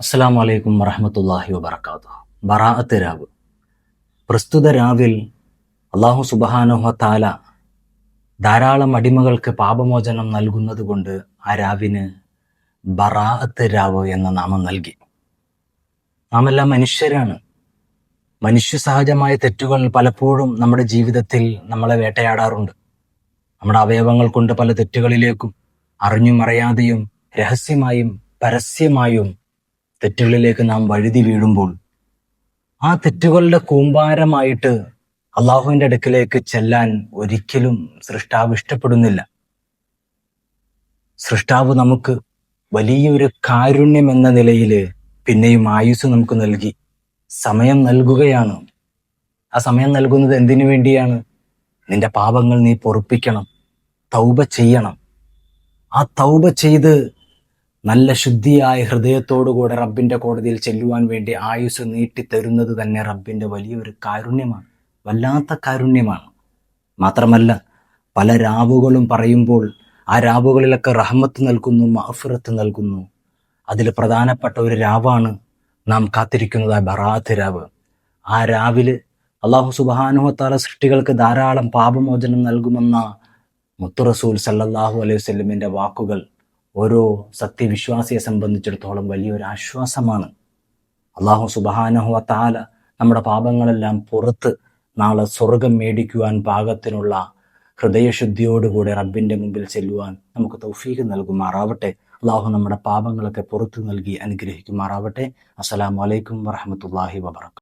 അസ്സാം വലൈക്കും വറഹമത്തല്ലാഹി വബർക്കാത്തു ബറാഅത്ത് രാവ്. പ്രസ്തുത രാവിൽ അള്ളാഹു സുബഹാനുഹ താല ധാരാളം അടിമകൾക്ക് പാപമോചനം നൽകുന്നത് കൊണ്ട് ആ രാവിന് ബറാഅത്ത് രാവ് എന്ന നാമം നൽകി. നാം എല്ലാം മനുഷ്യരാണ്. മനുഷ്യ സഹജമായ തെറ്റുകൾ പലപ്പോഴും നമ്മുടെ ജീവിതത്തിൽ നമ്മളെ വേട്ടയാടാറുണ്ട്. നമ്മുടെ അവയവങ്ങൾ കൊണ്ട് പല തെറ്റുകളിലേക്കും അറിഞ്ഞും അറിയാതെയും രഹസ്യമായും പരസ്യമായും തെറ്റുകളിലേക്ക് നാം വഴുതി വീഴുമ്പോൾ ആ തെറ്റുകളുടെ കൂമ്പാരമായിട്ട് അള്ളാഹുവിന്റെ അടുക്കിലേക്ക് ചെല്ലാൻ ഒരിക്കലും സൃഷ്ടാവ് ഇഷ്ടപ്പെടുന്നില്ല. സൃഷ്ടാവ് നമുക്ക് വലിയൊരു കാരുണ്യം എന്ന നിലയിൽ പിന്നെയും ആയുസ് നമുക്ക് നൽകി സമയം നൽകുകയാണ്. ആ സമയം നൽകുന്നത് എന്തിനു വേണ്ടിയാണ്? നിന്റെ പാപങ്ങൾ നീ പൊറുപ്പിക്കണം തൗബ ചെയ്യണം. ആ തൗബ ചെയ്ത് നല്ല ശുദ്ധിയായ ഹൃദയത്തോടുകൂടെ റബ്ബിന്റെ കോടതിയിൽ ചെല്ലുവാൻ വേണ്ടി ആയുസ് നീട്ടിത്തരുന്നത് തന്നെ റബ്ബിന്റെ വലിയൊരു കാരുണ്യമാണ്. വല്ലാത്ത കാരുണ്യമാണ്. മാത്രമല്ല പല രാവുകളും പറയുമ്പോൾ ആ രാവുകളിലൊക്കെ റഹ്മത്ത് നൽകുന്നു മഹഫിറത്ത് നൽകുന്നു. അതിൽ പ്രധാനപ്പെട്ട ഒരു രാവാണ് നാം കാത്തിരിക്കുന്നത് ആ ബറാത്ത് രാവ്. ആ രാവിൽ അള്ളാഹു സുബാനുഹത്താല സൃഷ്ടികൾക്ക് ധാരാളം പാപമോചനം നൽകുമെന്ന മുത്തുറസൂൽ സല്ലാഹു അലൈഹി വസല്ലമിന്റെ വാക്കുകൾ ഓരോ സത്യവിശ്വാസിയെ സംബന്ധിച്ചിടത്തോളം വലിയൊരു ആശ്വാസമാണ്. അള്ളാഹു സുബഹാനഹു താല നമ്മുടെ പാപങ്ങളെല്ലാം പുറത്ത് നാളെ സ്വർഗം മേടിക്കുവാൻ പാകത്തിനുള്ള ഹൃദയശുദ്ധിയോടുകൂടി റബ്ബിന്റെ മുമ്പിൽ ചെല്ലുവാൻ നമുക്ക് തൗഫീഖ് നൽകുമാറാവട്ടെ. അള്ളാഹു നമ്മുടെ പാപങ്ങളൊക്കെ പുറത്തു നൽകി അനുഗ്രഹിക്കുമാറാവട്ടെ. അസ്സലാമു അലൈക്കും വറഹമത്തല്ലാഹി വബർക്കാത്തു